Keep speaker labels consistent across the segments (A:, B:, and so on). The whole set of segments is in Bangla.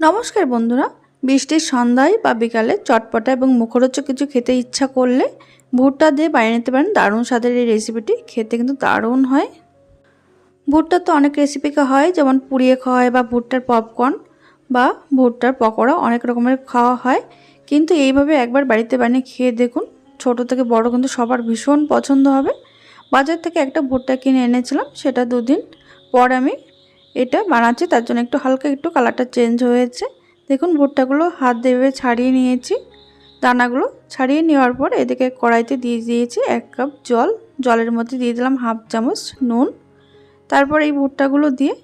A: নমস্কার বন্ধুরা, বৃষ্টির সন্ধ্যায় বা বিকালে চটপটা এবং মুখরোচক কিছু খেতে ইচ্ছা করলে ভুট্টা দিয়ে বানিয়ে নিতে পারেন। দারুণ স্বাদের এই রেসিপিটি খেতে কিন্তু দারুণ হয়। ভুট্টার তো অনেক রেসিপিকে হয়, যেমন পুড়িয়ে খাওয়া হয় বা ভুট্টার পপকর্ন বা ভুট্টার পকোড়া অনেক রকমের খাওয়া হয়। কিন্তু এইভাবে একবার বাড়িতে বানিয়ে খেয়ে দেখুন, ছোট থেকে বড় কিন্তু সবার ভীষণ পছন্দ হবে। বাজার থেকে একটা ভুট্টা কিনে এনেছিলাম, সেটা দুদিন পর আমি এটা বানাচ্ছি, তার জন্য একটু হালকা একটু কালারটা চেঞ্জ হয়েছে। দেখুন, ভুট্টাগুলো হাত দেবে ছাড়িয়ে নিয়েছি। দানাগুলো ছাড়িয়ে নেওয়ার পর এদিকে কড়াইতে দিয়ে দিয়েছি এক কাপ জল। জলের মধ্যে দিয়ে দিলাম হাফ চামচ নুন। তারপর এই ভুট্টাগুলো দিয়ে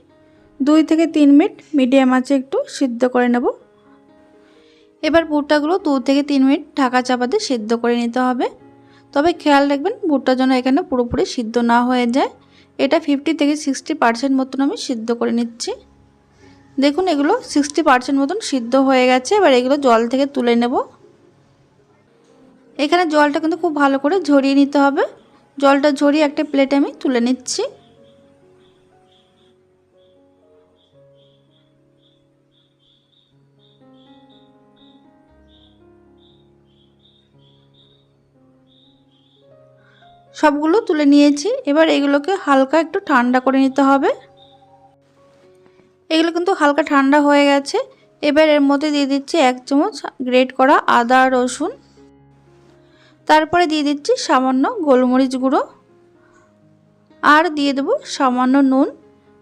A: দুই থেকে তিন মিনিট মিডিয়াম আঁচে একটু সিদ্ধ করে নেব। এবার ভুট্টাগুলো দু থেকে তিন মিনিট ঢাকা চাপাতে সিদ্ধ করে নিতে হবে। তবে খেয়াল রাখবেন, ভুট্টা যেন এখানে পুরোপুরি সিদ্ধ না হয়ে যায়। এটা ফিফটি থেকে সিক্সটি পার্সেন্ট মতন আমি সিদ্ধ করে নিচ্ছি। দেখুন, এগুলো সিক্সটি পার্সেন্ট মতন সিদ্ধ হয়ে গেছে। এবার এগুলো জল থেকে তুলে নেব। এখানে জলটা কিন্তু খুব ভালো করে ঝরিয়ে নিতে হবে। জলটা ঝরিয়ে একটা প্লেটে আমি তুলে নিচ্ছি। সবগুলো তুলে নিয়েছি। এবার এগুলোকে হালকা একটু ঠান্ডা করে নিতে হবে। এগুলো কিন্তু হালকা ঠান্ডা হয়ে গেছে। এবার এর মধ্যে দিয়ে দিচ্ছি এক চামচ গ্রেট করা আদা, রসুন। তারপরে দিয়ে দিচ্ছি সামান্য গোলমরিচ গুঁড়ো। আর দিয়ে দেবো সামান্য নুন।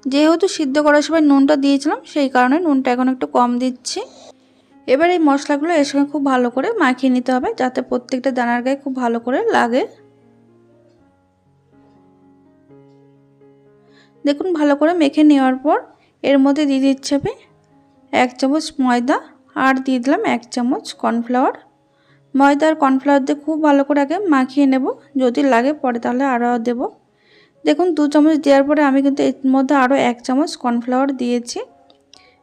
A: যেহেতু সিদ্ধ করার সময় নুনটা দিয়েছিলাম, সেই কারণে নুনটা এখন একটু কম দিচ্ছি। এবার এই মশলাগুলো এর সঙ্গে খুব ভালো করে মাখিয়ে নিতে হবে, যাতে প্রত্যেকটা দানার গায়ে খুব ভালো করে লাগে। দেখুন, ভালো করে মেখে নেওয়ার পর এর মধ্যে দিয়ে দিচ্ছে আমি এক চামচ ময়দা আর দিয়ে দিলাম এক চামচ কর্নফ্লাওয়ার। ময়দা আর কর্নফ্লাওয়ার দিয়ে খুব ভালো করে আগে মাখিয়ে নেব। যদি লাগে পরে তাহলে আরও দেব। দেখুন, দু চামচ দেওয়ার পরে আমি কিন্তু এর মধ্যে আরও এক চামচ কর্নফ্লাওয়ার দিয়েছি।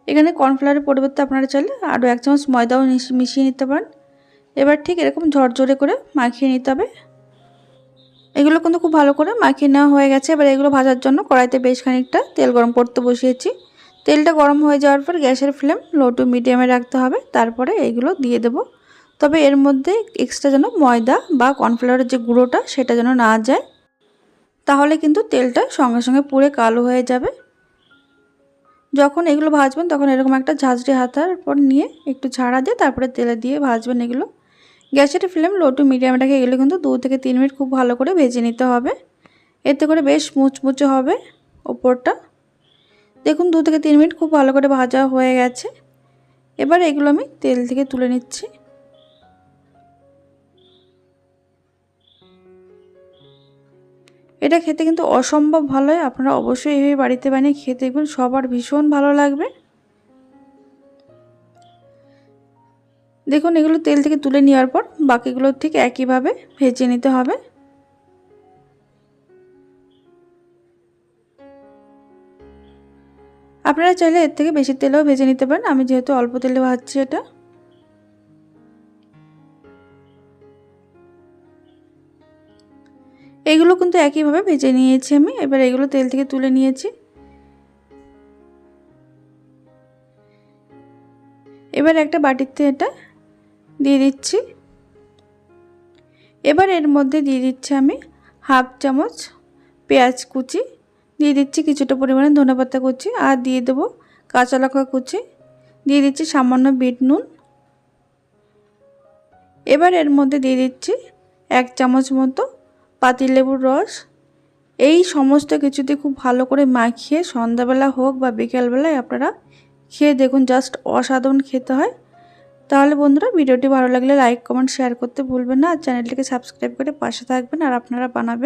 A: এখানে কর্নফ্লাওয়ারের পরিবর্তে আপনারা চাইলে আরও এক চামচ ময়দাও মিশিয়ে নিতে পারেন। এবার ঠিক এরকম ঝরঝরে করে মাখিয়ে নিতে হবে। এগুলো কিন্তু খুব ভালো করে মাখিয়ে নেওয়া হয়ে গেছে। এবার এগুলো ভাজার জন্য কড়াইতে বেশ খানিকটা তেল গরম করতে বসিয়েছি। তেলটা গরম হয়ে যাওয়ার পর গ্যাসের ফ্লেম লো টু মিডিয়ামে রাখতে হবে। তারপরে এগুলো দিয়ে দেব। তবে এর মধ্যে এক্সট্রা যেন ময়দা বা কর্নফ্লাওয়ারের যে গুঁড়োটা সেটা যেন না যায়, তাহলে কিন্তু তেলটা সঙ্গে সঙ্গে পুড়ে কালো হয়ে যাবে। যখন এগুলো ভাজবেন তখন এরকম একটা ঝাঁঝরি হাতার পর নিয়ে একটু ঝাড়া দিয়ে তারপরে তেলে দিয়ে ভাজবেন এগুলো। গ্যাসের ফ্লেম লো টু মিডিয়ামে রেখে এগুলো কিন্তু দু থেকে তিন মিনিট খুব ভালো করে ভেজে নিতে হবে। এতে করে বেশ মুচমুচে হবে ওপরটা। দেখুন, দু থেকে তিন মিনিট খুব ভালো করে ভাজা হয়ে গেছে। এবার এগুলো আমি তেল থেকে তুলে নিচ্ছি। এটা খেতে কিন্তু অসম্ভব ভালো হয়। আপনারা অবশ্যই এইভাবে বাড়িতে বানিয়ে খেতে দেখবেন, সবার ভীষণ ভালো লাগবে। দেখুন, এগুলো তেল থেকে তুলে নেওয়ার পর বাকিগুলো ঠিক একইভাবে ভেজে নিতে হবে। আপনারা চাইলে এর থেকে বেশি তেলেও ভেজে নিতে পারেন। আমি যেহেতু অল্প তেলে ভাজছি এটা। এগুলো কিন্তু একইভাবে ভেজে নিয়েছি আমি। এবার এগুলো তেল থেকে তুলে নিয়েছি। এবার একটা বাটিতে এটা দিয়ে দিচ্ছি। এবার এর মধ্যে দিয়ে দিচ্ছি আমি হাফ চামচ পেঁয়াজ কুচি। দিয়ে দিচ্ছি কিছুটা পরিমাণে ধনেপাতা কুচি আর দিয়ে দেবো কাঁচা লঙ্কা কুচি। দিয়ে দিচ্ছি সামান্য বিট নুন। এবার এর মধ্যে দিয়ে দিচ্ছি এক চামচ মতো পাতিলেবুর রস। এই সমস্ত কিছুতে খুব ভালো করে মাখিয়ে সন্ধ্যাবেলা হোক বা বিকেলবেলায় আপনারা খেয়ে দেখুন, জাস্ট অসাধারণ খেতে হয়। তাহলে বন্ধুরা ভিডিওটি ভালো লাগলে লাইক, কমেন্ট, শেয়ার করতে ভুলবেন না। আর চ্যানেলটিকে সাবস্ক্রাইব করে পাশে থাকবেন আর আপনারা বানাবেন